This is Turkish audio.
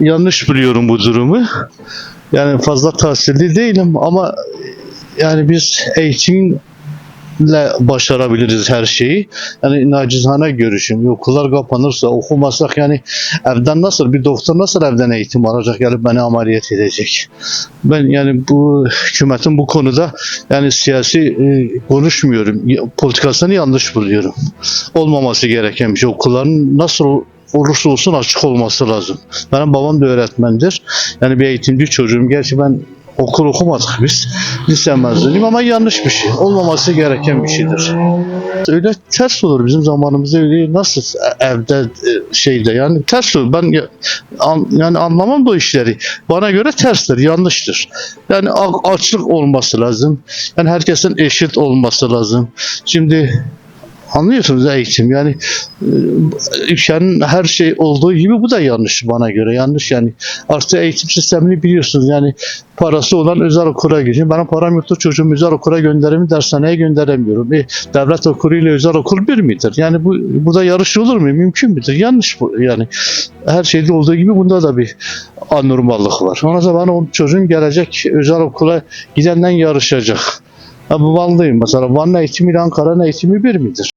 yanlış biliyorum bu durumu. Yani fazla tahsilli değilim ama yani biz eğitimle başarabiliriz her şeyi. Yani nacizane görüşüm. Okullar kapanırsa okumasak yani evden nasıl bir doktor nasıl evden eğitim alacak gelip beni ameliyat edecek. Ben yani bu hükümetin bu konuda yani siyasi e, konuşmuyorum. Politikasını yanlış buluyorum. Olmaması gereken bir şey. Okulların nasıl olursa olsun açık olması lazım. Benim babam da öğretmendir. Yani bir eğitimci çocuğum. Gerçi ben okul okumadık biz. Lise mezunuyum ama yanlış bir şey. Olmaması gereken bir şeydir. Öyle ters olur bizim zamanımızda öyle nasıl evde e, şeyde yani ters olur. Ben ya- an- yani anlamam bu işleri. Bana göre terstir, yanlıştır. Yani açlık olması lazım. Yani herkesin eşit olması lazım. Şimdi Anlıyorsunuz eğitim yani e, ülkenin her şey olduğu gibi bu da yanlış bana göre yanlış yani artık eğitim sistemini biliyorsunuz yani parası olan özel okula gidiyor. Benim param yoktu çocuğumu özel okula gönderimi dershaneye gönderemiyorum. E, devlet okulu ile özel okul bir midir? Yani bu burada yarış olur mu? Mümkün müdür? Yanlış bu yani. Her şeyde olduğu gibi bunda da bir anormallık var. Ondan sonra bana o çocuğum gelecek özel okula gidenden yarışacak. Bu Vanlıyım mesela. Van eğitimi ile Ankara'nın eğitimi bir midir?